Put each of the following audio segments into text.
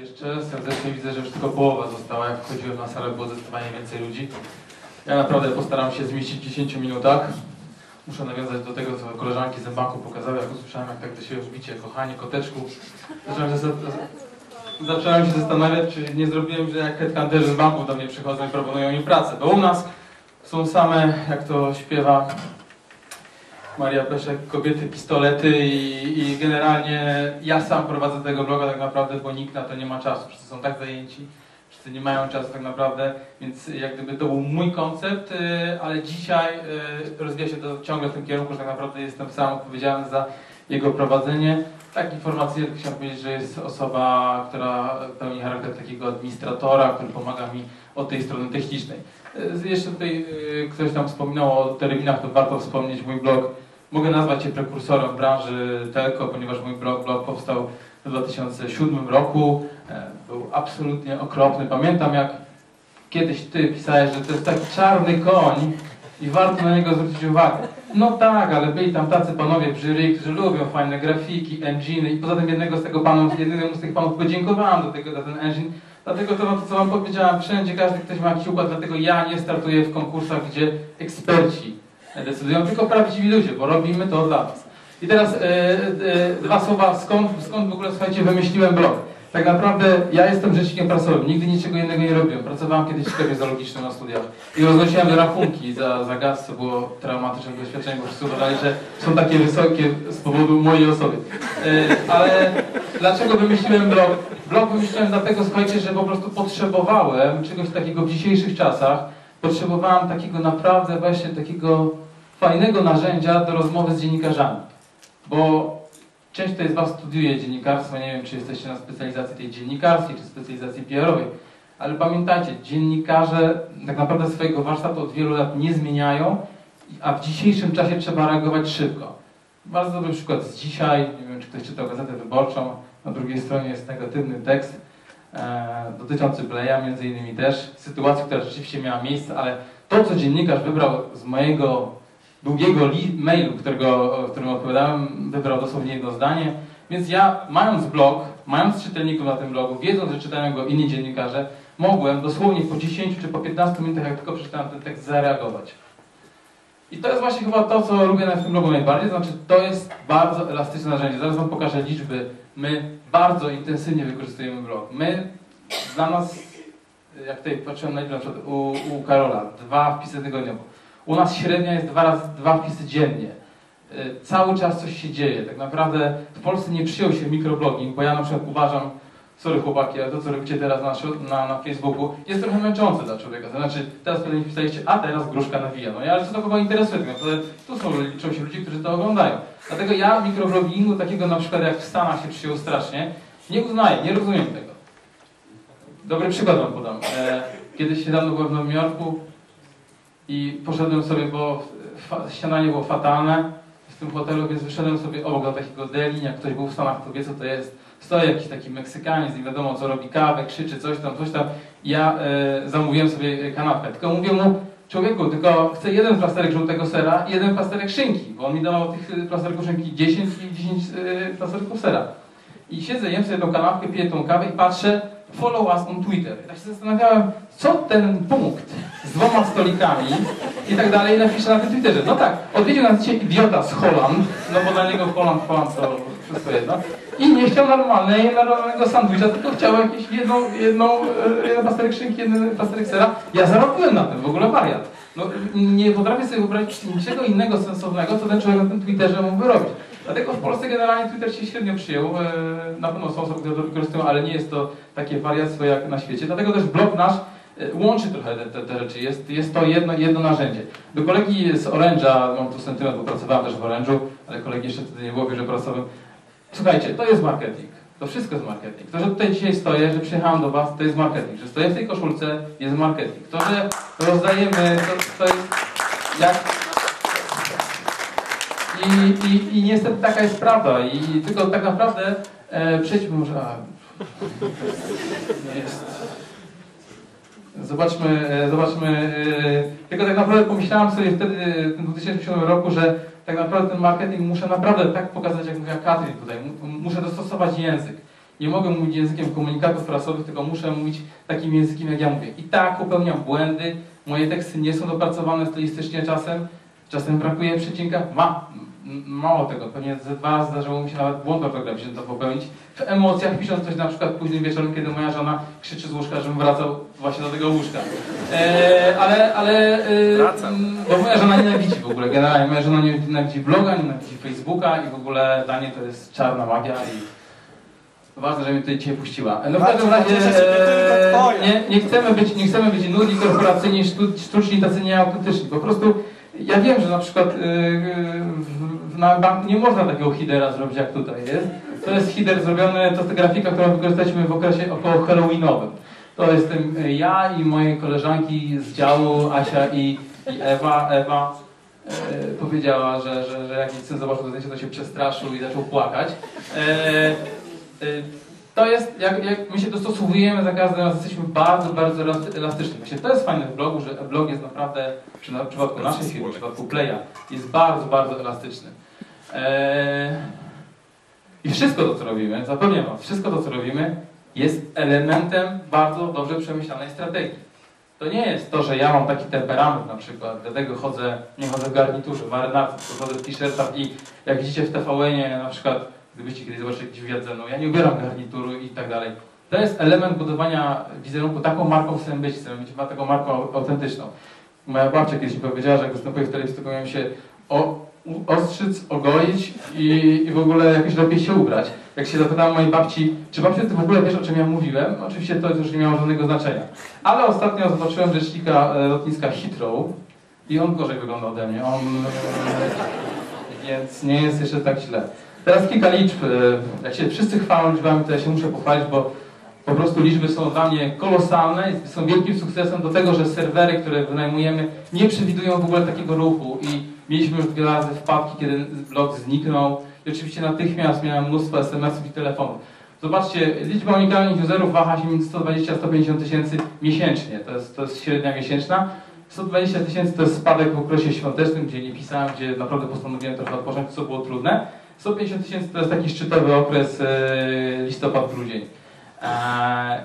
jeszcze. Serdecznie widzę, że już tylko połowa została. Jak wchodziłem na salę, było zdecydowanie więcej ludzi. Ja naprawdę postaram się zmieścić w 10 minutach. Muszę nawiązać do tego, co koleżanki z banku pokazały, jak usłyszałem, jak tak do siebie wbicie, kochanie, koteczku. Zacząłem zacząłem się zastanawiać, czy nie zrobiłem, że jak headhunterzy z banku do mnie przychodzą i proponują mi pracę. Bo u nas są same, jak to śpiewa Maria Peszek, kobiety, pistolety i, i generalnie ja sam prowadzę tego bloga tak naprawdę, bo nikt na to nie ma czasu. Wszyscy są tak zajęci, wszyscy nie mają czasu tak naprawdę, więc jak gdyby to był mój koncept, y, ale dzisiaj y, rozwija się to ciągle w tym kierunku, że tak naprawdę jestem sam odpowiedzialny za jego prowadzenie. Tak informacyjnie chciałem powiedzieć, że jest osoba, która pełni charakter takiego administratora, który pomaga mi od tej strony technicznej. Y, Jeszcze tutaj ktoś tam wspominał o terminach, to warto wspomnieć mój blog Mogę nazwać się prekursorem branży telco, ponieważ mój blog, powstał w 2007 roku. E, Był absolutnie okropny. Pamiętam jak kiedyś ty pisałeś, że to jest taki czarny koń i warto na niego zwrócić uwagę. No tak, ale byli tam tacy panowie jury, którzy lubią fajne grafiki, engine i poza tym jednego z tego panów, jednemu z tych panów podziękowałem do tego, za ten engine. Dlatego to, to co wam powiedziałem, wszędzie każdy ktoś ma jakiś układ, dlatego ja nie startuję w konkursach, gdzie eksperci decydują, tylko prawdziwi ludzie, bo robimy to dla Was. I teraz e, e, dwa słowa, skąd, skąd w ogóle, słuchajcie, wymyśliłem blog. Tak naprawdę ja jestem rzecznikiem prasowym, nigdy niczego innego nie robiłem. Pracowałem kiedyś w sklepie zoologicznym na studiach i roznosiłem rachunki za, za gaz, co było traumatycznym doświadczeniem, bo wszyscy uważali, że są takie wysokie z powodu mojej osoby. E, ale dlaczego wymyśliłem blog? Blog wymyśliłem dlatego, słuchajcie, że po prostu potrzebowałem czegoś takiego w dzisiejszych czasach, potrzebowałem takiego naprawdę właśnie takiego fajnego narzędzia do rozmowy z dziennikarzami. Bo część z Was studiuje dziennikarstwo, nie wiem czy jesteście na specjalizacji tej dziennikarskiej, czy specjalizacji PR-owej, ale pamiętajcie, dziennikarze tak naprawdę swojego warsztatu od wielu lat nie zmieniają, a w dzisiejszym czasie trzeba reagować szybko. Bardzo dobry przykład z dzisiaj, nie wiem czy ktoś czytał Gazetę Wyborczą, na drugiej stronie jest negatywny tekst, e, dotyczący Bleja między innymi też, sytuacji, która rzeczywiście miała miejsce, ale to, co dziennikarz wybrał z mojego długiego mailu, którego, którym odpowiadałem, wybrał dosłownie jedno zdanie, więc ja, mając blog, mając czytelników na tym blogu, wiedząc, że czytają go inni dziennikarze, mogłem dosłownie po 10 czy po 15 minutach, jak tylko przeczytałem ten tekst, zareagować. I to jest właśnie chyba to, co lubię na tym blogu najbardziej, znaczy to jest bardzo elastyczne narzędzie. Zaraz Wam pokażę liczby. My bardzo intensywnie wykorzystujemy blog. My, dla nas, jak tutaj patrzyłem na liczbę, na przykład u, u Karola, dwa wpisy tygodniowo. U nas średnia jest dwa, razy, dwa wpisy dziennie. Y, cały czas coś się dzieje. Tak naprawdę w Polsce nie przyjął się mikroblogging, bo ja na przykład uważam, sorry chłopaki, ale to co robicie teraz na, na, na Facebooku jest trochę męczące dla człowieka. To znaczy, teraz pewnie wpisaliście, a teraz gruszka nawija. No ale co to kogo interesuje? Tak naprawdę tu są, liczą się ludzie, którzy to oglądają. Dlatego ja mikroblogingu takiego na przykład jak w Stanach się przyjął strasznie, nie uznaję, nie rozumiem tego. Dobry przykład wam podam. E, kiedyś niedawno byłem w Nowym Jorku i poszedłem sobie, bo śniadanie było fatalne w tym hotelu, więc wyszedłem sobie obok do takiego deli, jak ktoś był w Stanach, to wie co to jest. Stoi jakiś taki Meksykanin, nie wiadomo co robi, kawę, krzyczy, coś tam, coś tam. Ja e, zamówiłem sobie kanapkę, tylko mówię mu, człowieku, tylko chcę jeden plasterek żółtego sera i jeden plasterek szynki, bo on mi dawał tych plasterków szynki 10 i 10 e, plasterków sera. I siedzę, jem sobie tą kanapkę, piję tą kawę i patrzę, follow us on Twitter. I tak się zastanawiałem, co ten punkt z dwoma stolikami i tak dalej napisze na tym Twitterze. No tak, odwiedził nas dzisiaj idiota z Holand, no bo dla niego Holand, Holand to wszystko jedno. I nie chciał normalnej, normalnego sandwicha, tylko chciał jakieś jedną, jedną, e, jeden pasterek szynki, jeden pasterek sera. Ja zarobiłem na tym, w ogóle wariat. No, nie potrafię sobie wyobrazić niczego innego sensownego, co ten człowiek na tym Twitterze mógłby robić. Dlatego w Polsce generalnie Twitter się średnio przyjął. E, na pewno są osoby, które to wykorzystują, ale nie jest to takie wariactwo jak na świecie. Dlatego też blog nasz łączy trochę te, te, te, rzeczy. Jest, jest to jedno, jedno narzędzie. Do kolegi z Orange'a, mam tu sentyment, bo pracowałem też w Orange'u, ale kolegi jeszcze wtedy nie było biurze pracowym. Słuchajcie, to jest marketing. To wszystko jest marketing. To, że tutaj dzisiaj stoję, że przyjechałem do Was, to jest marketing. Że stoję w tej koszulce, jest marketing. To, że rozdajemy, to, to jest jak... I, i, I niestety taka jest prawda. I tylko tak naprawdę e, przejdźmy może... A, nie jest... Zobaczmy, e, zobaczmy. E, tylko tak naprawdę pomyślałem sobie wtedy, w tym 2007 roku, że tak naprawdę ten marketing muszę naprawdę tak pokazać, jak mówiła Katrin tutaj. Muszę dostosować język. Nie mogę mówić językiem komunikatów prasowych, tylko muszę mówić takim językiem, jak ja mówię. I tak popełniam błędy, moje teksty nie są dopracowane stylistycznie czasem, czasem brakuje przecinka. Ma, mało tego, pewnie ze dwa zdarzyło mi się nawet błąd ortograficzny to popełnić. W emocjach pisząc coś na przykład późnym wieczorem, kiedy moja żona krzyczy z łóżka, żebym wracał właśnie do tego łóżka. E, ale, ale... E, bo moja żona nienawidzi w ogóle, generalnie moja żona nie- nienawidzi bloga, nienawidzi Facebooka i w ogóle dla niej to jest czarna magia i ważne, że mnie tutaj dzisiaj puściła. No w każdym razie e, nie, nie, chcemy być, nie chcemy być nudni, korporacyjni, sztu- sztuczni, tacy nieautentyczni. Po prostu ja wiem, że na przykład w, na banku nie można takiego hidera zrobić jak tutaj jest. To jest hider zrobiony, to jest grafika, którą wykorzystaliśmy w okresie około halloweenowym. To jestem ja i moje koleżanki z działu, Asia i, i Ewa. Ewa e, powiedziała, że, że, że jak nie zobaczył zdjęcie, to się przestraszył i zaczął płakać. E, e, to jest, jak, jak my się dostosowujemy za każdym razem, jesteśmy bardzo, bardzo elasty- elastyczni. Właśnie to jest fajne w blogu, że blog jest naprawdę, przy na- w przypadku naszej firmy, w przypadku Playa, jest bardzo, bardzo elastyczny. E, I wszystko to, co robimy, zapewniam Was, wszystko to, co robimy, jest elementem bardzo dobrze przemyślanej strategii. To nie jest to, że ja mam taki temperament na przykład, dlatego chodzę, nie chodzę w garniturze, w marynarce, chodzę w t-shirtach i jak widzicie w TVN-ie na przykład, gdybyście kiedyś zobaczyli jakiś wywiad ze mną, ja nie ubieram garnituru i tak dalej. To jest element budowania wizerunku, taką marką chcemy być, chcemy być taką marką au- autentyczną. Moja babcia kiedyś mi powiedziała, że jak występuję w telewizji, to się o, ostrzyc, ogoić i, i w ogóle jakoś lepiej się ubrać. Jak się zapytałem mojej babci, czy babcia ty w ogóle wiesz o czym ja mówiłem? Oczywiście to już nie miało żadnego znaczenia. Ale ostatnio zobaczyłem rzecznika e, lotniska Heathrow i on gorzej wygląda ode mnie. On, e, więc nie jest jeszcze tak źle. Teraz kilka liczb. e, Jak się wszyscy chwalą liczbami, to ja się muszę pochwalić, bo po prostu liczby są dla mnie kolosalne i są wielkim sukcesem do tego, że serwery, które wynajmujemy, nie przewidują w ogóle takiego ruchu i mieliśmy już wiele razy wpadki, kiedy blog zniknął i oczywiście natychmiast miałem mnóstwo SMS-ów i telefonów. Zobaczcie, liczba unikalnych userów waha się między 120 a 150 tysięcy miesięcznie, to jest, to jest średnia miesięczna. 120 tysięcy to jest spadek w okresie świątecznym, gdzie nie pisałem, gdzie naprawdę postanowiłem trochę odpocząć, co było trudne. 150 tysięcy to jest taki szczytowy okres e, listopad-grudzień. Eee,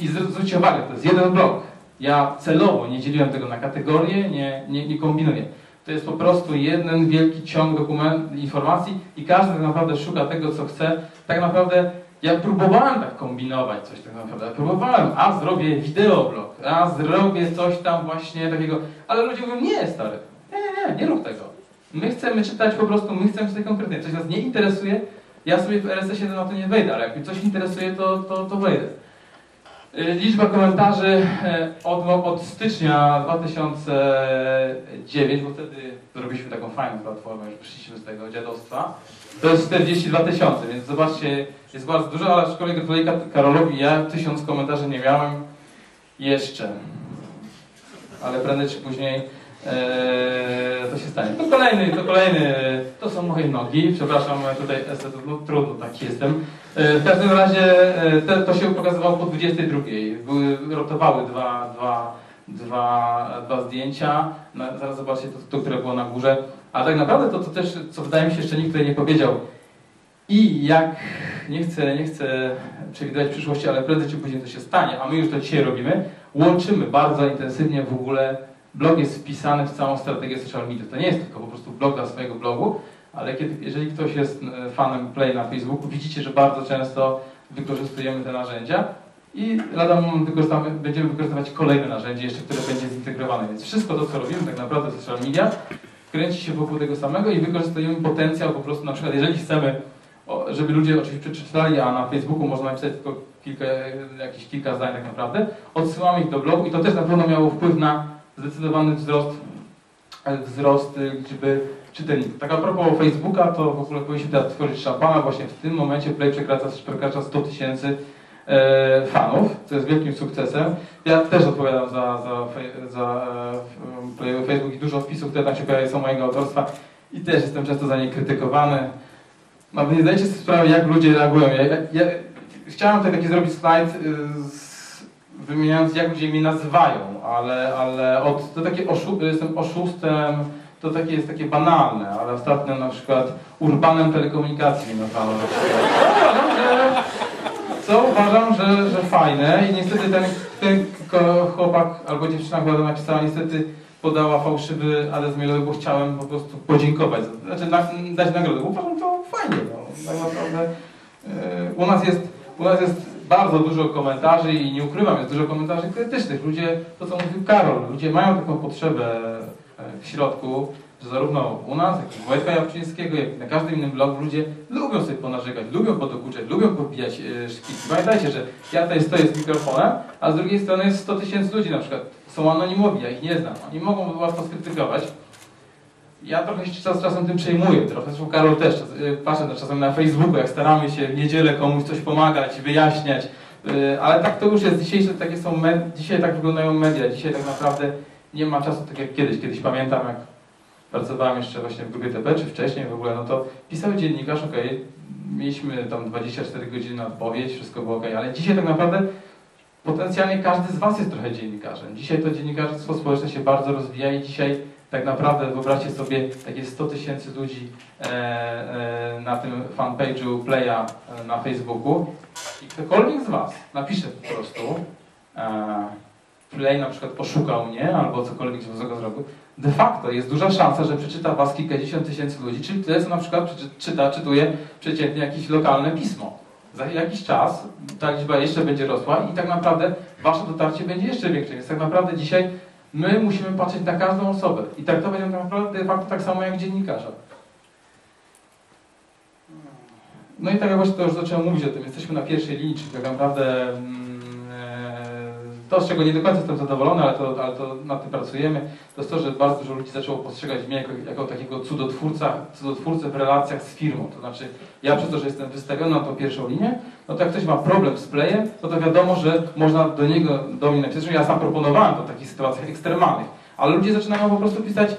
I zwr- zwróćcie uwagę, to jest jeden blok. Ja celowo nie dzieliłem tego na kategorie, nie, nie, nie kombinuję. To jest po prostu jeden wielki ciąg dokument, informacji i każdy tak naprawdę szuka tego, co chce. Tak naprawdę ja próbowałem tak kombinować coś tak naprawdę. Próbowałem, a zrobię wideoblog, a zrobię coś tam właśnie takiego. Ale ludzie mówią, nie stary, nie, nie, nie, nie rób tego. My chcemy czytać po prostu, my chcemy czytać konkretnie. Coś nas nie interesuje, ja sobie w RSS-ie na to nie wejdę, ale jak mnie coś interesuje, to, to, to wejdę. Y, Liczba komentarzy e, od, od stycznia 2009, bo wtedy zrobiliśmy taką fajną platformę, już przyszliśmy z tego dziadostwa, to jest 42 tysiące, więc zobaczcie, jest bardzo dużo, ale aczkolwiek gratuluję Ka- Karolowi, ja tysiąc komentarzy nie miałem jeszcze. Ale prędzej czy później e, to się stanie. To kolejny, to kolejny, to są moje nogi, przepraszam, tutaj estetów, no trudno, taki jestem. E, w każdym razie e, te, to się pokazywało po 22. Były, rotowały dwa, dwa, dwa, dwa zdjęcia, na, zaraz zobaczcie to, to, które było na górze. A tak naprawdę to, to też, co wydaje mi się jeszcze nikt tutaj nie powiedział, i jak, nie chcę, nie chcę przewidywać przyszłości, ale prędzej czy później to się stanie, a my już to dzisiaj robimy, łączymy bardzo intensywnie w ogóle, blog jest wpisany w całą strategię social media. To nie jest tylko po prostu blog dla swojego blogu, ale kiedy, jeżeli ktoś jest e, fanem Play na Facebooku, widzicie, że bardzo często wykorzystujemy te narzędzia i lada moment będziemy wykorzystywać kolejne narzędzie jeszcze, które będzie zintegrowane. Więc wszystko to, co robimy tak naprawdę w social media, kręci się wokół tego samego i wykorzystujemy potencjał po prostu na przykład, jeżeli chcemy, żeby ludzie oczywiście przeczytali, a na Facebooku można napisać tylko kilka, jakieś kilka zdań tak naprawdę, odsyłamy ich do blogu i to też na pewno miało wpływ na zdecydowany wzrost, e, wzrost e, liczby czytelników. Tak a propos Facebooka, to w ogóle powinniśmy teraz tworzyć szampana, właśnie w tym momencie Play przekracza, przekracza 100 tysięcy e, fanów, co jest wielkim sukcesem. Ja też odpowiadam za, za, za Facebook i dużo wpisów, które tam się pojawiają są mojego autorstwa i też jestem często za nie krytykowany. No, nie zdajecie sobie sprawy, jak ludzie reagują. Ja, ja, ja chciałem tutaj taki zrobić slajd z, wymieniając, jak ludzie mnie nazywają, ale, ale od, to takie oszu, jestem oszustem, to takie jest takie banalne, ale ostatnio na przykład urbanem telekomunikacji mnie nazwano. co uważam, że, że fajne i niestety ten, ten chłopak albo dziewczyna, która napisała, niestety podała fałszywy adres mailowy, bo chciałem po prostu podziękować, znaczy na, dać nagrodę, uważam to fajnie, no, tak naprawdę e, u nas jest, u nas jest bardzo dużo komentarzy i nie ukrywam, jest dużo komentarzy krytycznych, ludzie, to co mówił Karol, ludzie mają taką potrzebę e, w środku, że zarówno u nas, jak i Wojtka Jabłczyńskiego, jak i na każdym innym blogu ludzie lubią sobie ponarzekać, lubią podokuczać, lubią pobijać e, szkiki. Pamiętajcie, że ja tutaj stoję z mikrofonem, a z drugiej strony jest 100 tysięcy ludzi na przykład. Są anonimowi, ja ich nie znam. Oni mogą łatwo skrytykować. Ja trochę się czas, czasem tym przejmuję, trochę, zresztą Karol też, czas, y, patrzę na- czasem na Facebooku, jak staramy się w niedzielę komuś coś pomagać, wyjaśniać, y, ale tak to już jest, dzisiejsze takie są, med- dzisiaj tak wyglądają media, dzisiaj tak naprawdę nie ma czasu tak jak kiedyś, kiedyś pamiętam jak pracowałem jeszcze właśnie w grupie TP, czy wcześniej w ogóle, no to pisał dziennikarz, okej, mieliśmy tam 24 godziny na odpowiedź, wszystko było okej, ale dzisiaj tak naprawdę potencjalnie każdy z Was jest trochę dziennikarzem. Dzisiaj to dziennikarstwo społeczne się bardzo rozwija i dzisiaj tak naprawdę wyobraźcie sobie takie 100 tysięcy ludzi e, e, na tym fanpage'u Playa e, na Facebooku i ktokolwiek z Was napisze po prostu Play na przykład poszukał mnie albo cokolwiek złego zrobił, de facto jest duża szansa, że przeczyta Was kilkadziesiąt tysięcy ludzi, czyli tyle, co na przykład czyta, czytuje przeciętnie jakieś lokalne pismo. Za jakiś czas ta liczba jeszcze będzie rosła i tak naprawdę Wasze dotarcie będzie jeszcze większe. Więc tak naprawdę dzisiaj my musimy patrzeć na każdą osobę i traktować ją naprawdę tak samo jak dziennikarza. No i tak jak właśnie to już zacząłem mówić o tym, jesteśmy na pierwszej linii, czyli tak naprawdę mm, to, z czego nie do końca jestem zadowolony, ale to, ale to nad tym pracujemy, to jest to, że bardzo dużo ludzi zaczęło postrzegać mnie jako, jako takiego cudotwórca, cudotwórcę w relacjach z firmą. To znaczy, ja przez to, że jestem wystawiony na tą pierwszą linię, no to jak ktoś ma problem z playem, no to wiadomo, że można do niego, do mnie napisać. Ja sam proponowałem to w takich sytuacjach ekstremalnych, ale ludzie zaczynają po prostu pisać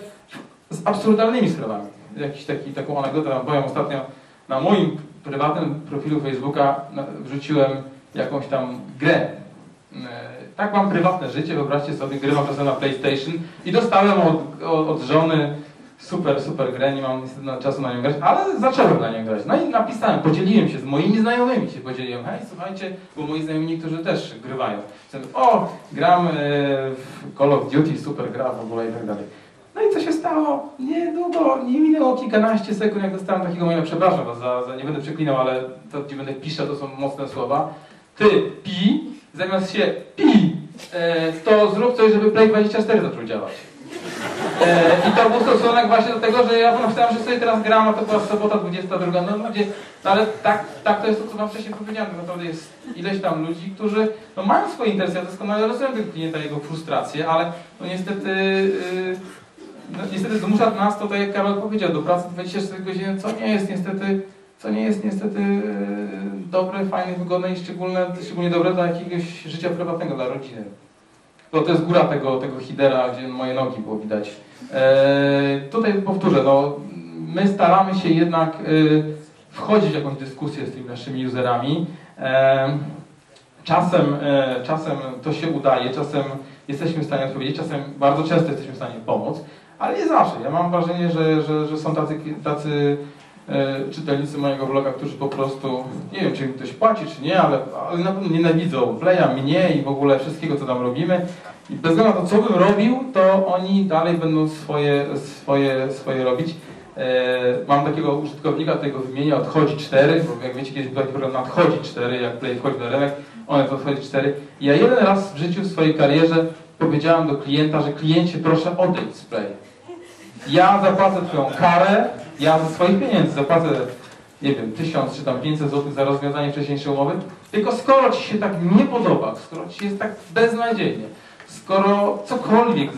z absurdalnymi sprawami. Jakiś taki, taką anegdotę powiem ostatnio. Na moim prywatnym profilu Facebooka wrzuciłem jakąś tam grę. E, Tak mam prywatne życie, wyobraźcie sobie, grywam czasem na PlayStation i dostałem od, od, żony super, super grę, nie mam niestety czasu na nią grać, ale zacząłem na nią grać. No i napisałem, podzieliłem się z moimi znajomymi, się podzieliłem, hej, słuchajcie, bo moi znajomi niektórzy też grywają. O, gram e, w Call of Duty, super gra w ogóle i tak dalej. No i co się stało? Niedługo, nie minęło kilkanaście sekund, jak dostałem takiego maila, przepraszam was, za, za, nie będę przeklinał, ale to, gdzie będę piszczał, to są mocne słowa. Ty, pi, zamiast się pi, e, to zrób coś, żeby Play 24 zaczął działać. E, I to był stosunek właśnie do tego, że ja pomyślałem, że sobie teraz gram, a to była sobota 22, no, no, gdzie, no ale tak, tak to jest to, co wam wcześniej powiedziałem, naprawdę jest ileś tam ludzi, którzy no, mają swoje interesy, ja doskonale rozumiem tego klienta, jego frustrację, ale no niestety, yy, no, niestety zmusza nas to, tak jak Karol powiedział, do pracy 24 godziny, co nie jest niestety, co nie jest niestety yy, dobre, fajne, wygodne i szczególne, szczególnie dobre dla jakiegoś życia prywatnego, dla rodziny. No to jest góra tego, tego hidera, gdzie moje nogi było widać. E, tutaj powtórzę, no, my staramy się jednak e, wchodzić w jakąś dyskusję z tymi naszymi userami. E, czasem, e, czasem to się udaje, czasem jesteśmy w stanie odpowiedzieć, czasem bardzo często jesteśmy w stanie pomóc, ale nie zawsze. Ja mam wrażenie, że, że, że są tacy, tacy e, czytelnicy mojego bloga, którzy po prostu, nie wiem czy im ktoś płaci czy nie, ale, ale na pewno nienawidzą Playa, mnie i w ogóle wszystkiego co tam robimy. I bez względu na to, co bym robił, to oni dalej będą swoje, swoje, swoje robić. E, mam takiego użytkownika, tego wymienię, odchodzi 4, bo jak wiecie, kiedyś był taki program nadchodzi 4, jak Play wchodzi na rynek, one to odchodzi 4. I ja jeden raz w życiu, w swojej karierze powiedziałem do klienta, że kliencie proszę odejdź z Play. Ja zapłacę twoją karę, ja ze swoich pieniędzy zapłacę, nie wiem, 1000 czy tam 500 zł za rozwiązanie wcześniejszej umowy, tylko skoro ci się tak nie podoba, skoro ci jest tak beznadziejnie, skoro cokolwiek y,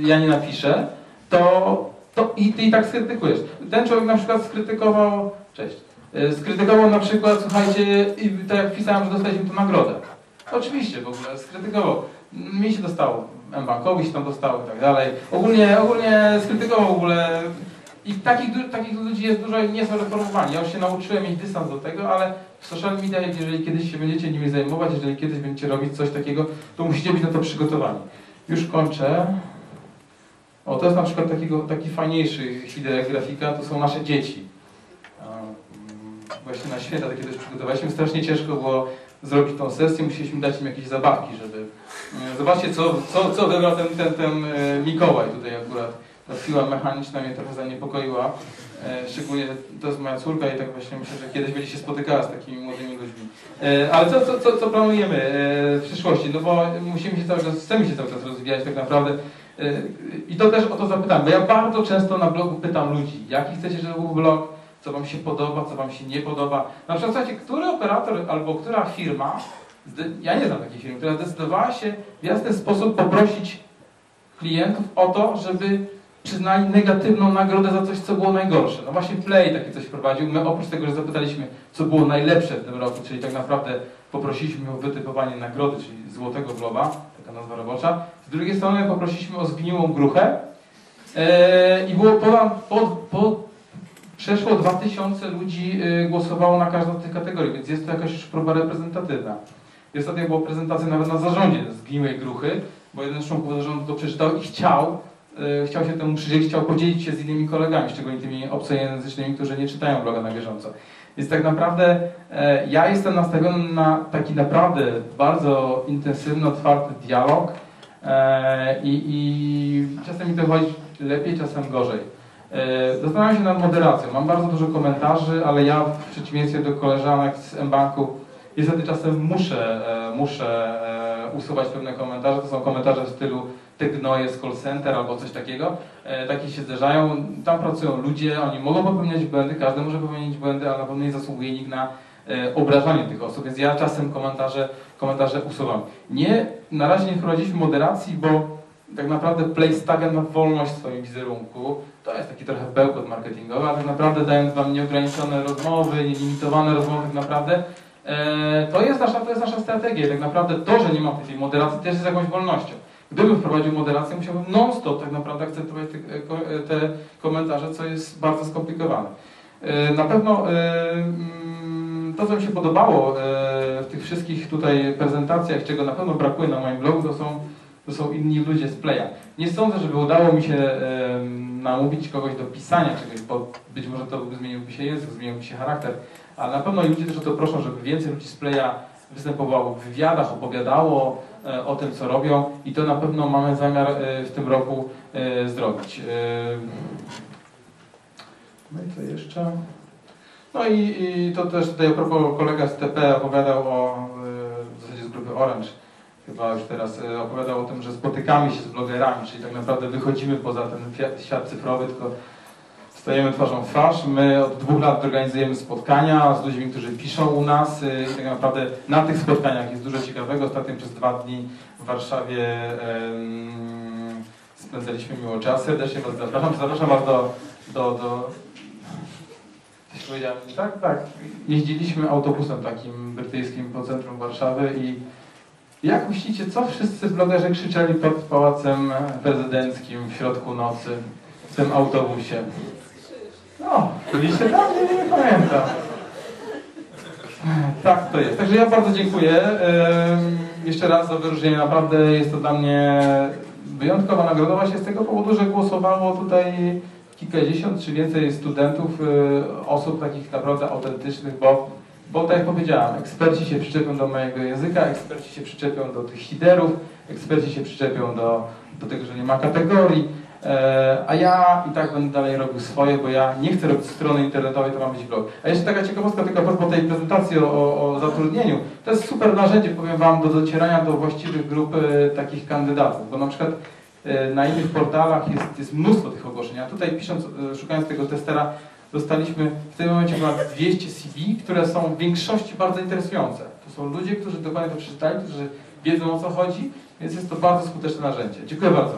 ja nie napiszę, to, to i ty i tak skrytykujesz. Ten człowiek na przykład skrytykował, cześć, y, skrytykował na przykład, słuchajcie, i tak jak pisałem, że dostaliśmy tę nagrodę. Oczywiście w ogóle skrytykował. Mi się dostało, M-Bankowi się tam dostało i tak dalej. Ogólnie, ogólnie skrytykował w ogóle i takich, takich ludzi jest dużo i nie są reformowani. Ja już się nauczyłem mieć dystans do tego, ale w social media, jeżeli kiedyś się będziecie nimi zajmować, jeżeli kiedyś będziecie robić coś takiego, to musicie być na to przygotowani. Już kończę. O, to jest na przykład takiego, taki fajniejszy hider grafika, to są nasze dzieci. Mm, Właśnie na święta takie też przygotowaliśmy. Strasznie ciężko było zrobić tą sesję, musieliśmy dać im jakieś zabawki, żeby... e, Zobaczcie, co, co, co wybrał ten, ten, ten e, Mikołaj tutaj akurat. Ta siła mechaniczna mnie trochę zaniepokoiła. E, Szczególnie to jest moja córka i tak właśnie myślę, że kiedyś będzie się spotykała z takimi młodymi ludźmi. E, Ale co, co, co, co planujemy e, w przyszłości? No bo musimy się cały czas, chcemy się cały czas rozwijać tak naprawdę. I to też o to zapytam, bo ja bardzo często na blogu pytam ludzi, jaki chcecie, żeby był blog, co wam się podoba, co wam się nie podoba. Na przykład, słuchajcie, który operator albo która firma, ja nie znam takiej firmy, która zdecydowała się w jasny sposób poprosić klientów o to, żeby przyznali negatywną nagrodę za coś, co było najgorsze. No właśnie Play takie coś wprowadził. My oprócz tego, że zapytaliśmy, co było najlepsze w tym roku, czyli tak naprawdę poprosiliśmy o wytypowanie nagrody, czyli Złotego Globa, taka nazwa robocza. Z drugiej strony poprosiliśmy o zgniłą gruchę Eee, i było ponad, po, po, przeszło 2000 ludzi e, głosowało na każdą z tych kategorii, więc jest to jakaś już próba reprezentatywna. I ostatnio była prezentacja nawet na zarządzie zgniłej gruchy, bo jeden z członków zarządu to przeczytał i chciał, e, chciał się temu przyjrzeć, chciał podzielić się z innymi kolegami, szczególnie tymi obcojęzycznymi, którzy nie czytają bloga na bieżąco. Więc tak naprawdę e, ja jestem nastawiony na taki naprawdę bardzo intensywny, otwarty dialog e, i, i czasem mi to chodzi lepiej, czasem gorzej. E, Zastanawiam się nad moderacją. Mam bardzo dużo komentarzy, ale ja w przeciwieństwie do koleżanek z M-Banku niestety czasem muszę, muszę usuwać pewne komentarze. To są komentarze w stylu te gnoje z call center albo coś takiego. E, Takie się zdarzają. Tam pracują ludzie, oni mogą popełniać błędy, każdy może popełnić błędy, ale na pewno nie zasługuje nikt na e, obrażanie tych osób, więc ja czasem komentarze, komentarze usuwam. Nie, na razie nie wprowadziliśmy moderacji, bo tak naprawdę Play stawia na wolność w swoim wizerunku. To jest taki trochę bełkot marketingowy, a tak naprawdę dając Wam nieograniczone rozmowy, nielimitowane rozmowy tak naprawdę, e, to, jest nasza, to jest nasza strategia. Tak naprawdę to, że nie ma tej moderacji też jest jakąś wolnością. Gdybym wprowadził moderację, musiałbym non-stop tak naprawdę akceptować te, e, e, te komentarze, co jest bardzo skomplikowane. E, Na pewno mm, to, co mi się podobało w tych wszystkich tutaj prezentacjach, czego na pewno brakuje na moim blogu, to są, to są inni ludzie z Playa. Nie sądzę, żeby udało mi się namówić kogoś do pisania czegoś, bo być może to by zmieniłby się język, zmieniłby się charakter, ale na pewno ludzie też o to proszą, żeby więcej ludzi z Playa występowało w wywiadach, opowiadało o tym, co robią i to na pewno mamy zamiar e, w tym roku e, zrobić. E, No i co jeszcze? No i, i to też tutaj a propos kolega z TP opowiadał o, e, w zasadzie z grupy Orange, chyba już teraz e, opowiadał o tym, że spotykamy się z blogerami, czyli tak naprawdę wychodzimy poza ten świat cyfrowy, tylko stajemy twarzą w twarz. My od dwóch lat organizujemy spotkania z ludźmi, którzy piszą u nas e, i tak naprawdę na tych spotkaniach jest dużo ciekawego. Ostatnio przez dwa dni w Warszawie em, spędzaliśmy miło czas. Serdecznie Was zapraszam. Zapraszam Was do, do, do Coś powiedziałem, tak, tak. Jeździliśmy autobusem takim brytyjskim po centrum Warszawy i jak myślicie, co wszyscy blogerzy krzyczeli pod pałacem prezydenckim w środku nocy w tym autobusie? No, byliście tam? Nie, nie pamiętam. Tak, to jest. Także ja bardzo dziękuję. Jeszcze raz za wyróżnienie. Naprawdę jest to dla mnie wyjątkowa nagroda właśnie z tego powodu, że głosowało tutaj kilkadziesiąt czy więcej studentów, y, osób takich naprawdę autentycznych, bo, bo tak jak powiedziałem, eksperci się przyczepią do mojego języka, eksperci się przyczepią do tych hiderów, eksperci się przyczepią do, do tego, że nie ma kategorii, a ja i tak będę dalej robił swoje, bo ja nie chcę robić strony internetowej, to ma być blog. A jeszcze taka ciekawostka tylko propos tej prezentacji o, o, zatrudnieniu. To jest super narzędzie, powiem Wam, do docierania do właściwych grup e, takich kandydatów, bo na przykład E, Na innych portalach jest, jest mnóstwo tych ogłoszeń. A tutaj pisząc, e, szukając tego testera, dostaliśmy w tym momencie ponad 200 CV, które są w większości bardzo interesujące. To są ludzie, którzy dokładnie to przeczytali, którzy wiedzą o co chodzi, więc jest to bardzo skuteczne narzędzie. Dziękuję bardzo.